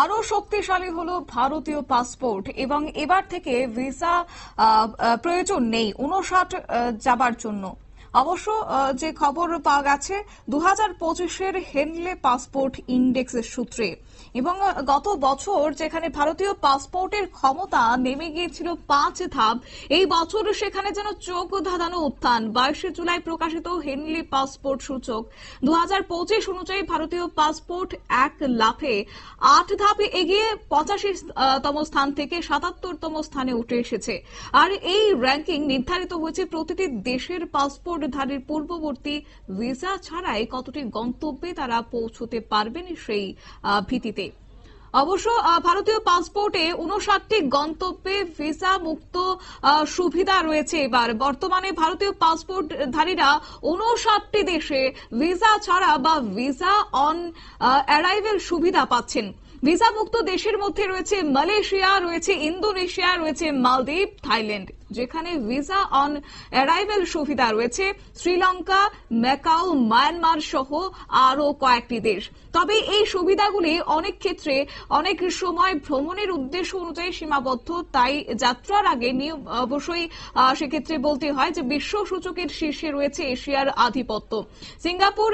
আরও শক্তিশালী হলো ভারতীয় পাসপোর্ট এবং এবার থেকে ভিসা প্রয়োজন নেই উনষাট যাবার জন্য। অবশ্য যে খবর পাওয়া গেছে দু হাজার পঁচিশের হেনলে পাসপোর্ট ইন্ডেক্সের সূত্রে। এবং গত বছর যেখানে ভারতীয় পাসপোর্টের ক্ষমতা নেমে গিয়েছিল পাঁচ ধাপ, এই বছর সেখানে যেন চোখ ধাঁধানো উত্থান। বাইশে জুলাই প্রকাশিত হেনলি পাসপোর্ট সূচক দু হাজার পঁচিশ অনুযায়ী ভারতীয় পাসপোর্ট এক লাফে আট ধাপে এগিয়ে পঁচাশি তম স্থান থেকে সাতাত্তরতম স্থানে উঠে এসেছে। আর এই র্যাঙ্কিং নির্ধারিত হয়েছে প্রতিটি দেশের পাসপোর্টধারীর পূর্ববর্তী ভিসা ছাড়াই কতটি গন্তব্যে তারা পৌঁছতে পারবেন সেই ভিত্তিতে অবশ্য ভারতীয় পাসপোর্টে উনষাটটি গন্তব্যে ভিসা মুক্ত সুবিধা রয়েছে এবার। বর্তমানে ভারতীয় পাসপোর্টধারীরা উনষাটটি দেশে ভিসা ছাড়া বা ভিসা অন অ্যারাইভেল সুবিধা পাচ্ছেন। ভিসা মুক্ত দেশের মধ্যে রয়েছে মালয়েশিয়া, রয়েছে ইন্দোনেশিয়া, রয়েছে মালদ্বীপ, থাইল্যান্ড। যেখানে ভিসা অন অ্যারাইভেল সুবিধা রয়েছে, শ্রীলঙ্কা, ম্যাকাও, মায়ানমার সহ আরও কয়েকটি দেশ। তবে এই সুবিধাগুলি অনেক ক্ষেত্রে অনেক সময় ভ্রমণের উদ্দেশ্য অনুযায়ী সীমাবদ্ধ, তাই যাত্রার আগে নিয়ম অবশ্যই সেক্ষেত্রে বলতে হয় যে বিশ্ব সূচকের শীর্ষে রয়েছে এশিয়ার আধিপত্য। সিঙ্গাপুর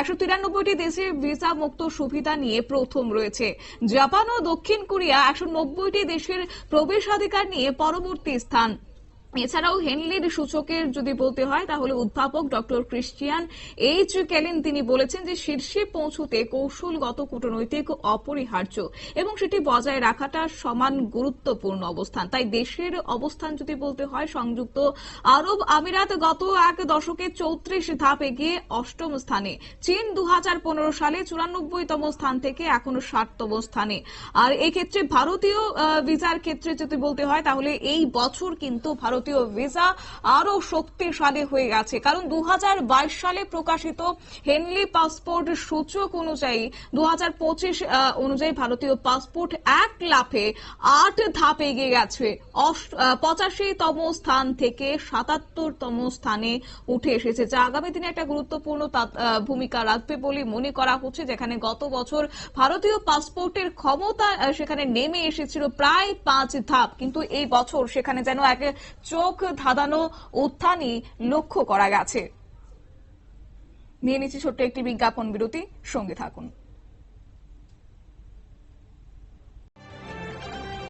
একশো তিরানব্বইটি দেশে ভিসা মুক্ত সুবিধা নিয়ে প্রথম রয়েছে। জাপান ও দক্ষিণ কোরিয়া একশো নব্বইটি দেশের প্রবেশাধিকার নিয়ে পরবর্তী স্থান। এছাড়াও হেনলির সূচকের যদি বলতে হয়, তাহলে উদ্ভাবক ডক্টর ক্রিশ্চিয়ান এইচ কেলিন তিনি বলেছেন যে শীর্ষে পৌঁছতে কৌশলগত কূটনৈতিক অপরিহার্য এবং সেটি বজায় রাখাটা সমান গুরুত্বপূর্ণ অবস্থান। তাই দেশের অবস্থান যদি বলতে হয়, সংযুক্ত আরব আমিরাত গত এক দশকে চৌত্রিশ ধাপ এগিয়ে অষ্টম স্থানে, চীন দু হাজার পনেরো সালে চুরানব্বইতম স্থান থেকে এখনও ষাটতম স্থানে। আর এক্ষেত্রে ভারতীয় ভিসার ক্ষেত্রে যদি বলতে হয়, তাহলে এই বছর কিন্তু ভারতীয় ভিসা আরও শক্তিশালী হয়ে গেছে। কারণ দু সালে প্রকাশিত হেনলি পাসপোর্ট সূচক অনুযায়ী দু অনুযায়ী ভারতীয় পাসপোর্ট এক লাফে আট ধাপ এগিয়ে গেছে। পঁচাশিতম স্থান থেকে সাতাত্তরতম স্থানে উঠে এসেছে, যা আগামী দিনে একটা গুরুত্বপূর্ণ ভূমিকা রাখবে বলে মনে করা হচ্ছে, যেখানে গত বছর ভারতীয় পাসপোর্টের ক্ষমতা সেখানে নেমে এসেছিল প্রায় পাঁচ ধাপ। কিন্তু এই বছর সেখানে যেন এক চোখ ধাঁধানো উত্থানই লক্ষ্য করা গেছে। নিয়ে নিচ্ছি ছোট্ট একটি বিজ্ঞাপন বিরতি। সঙ্গে থাকুন।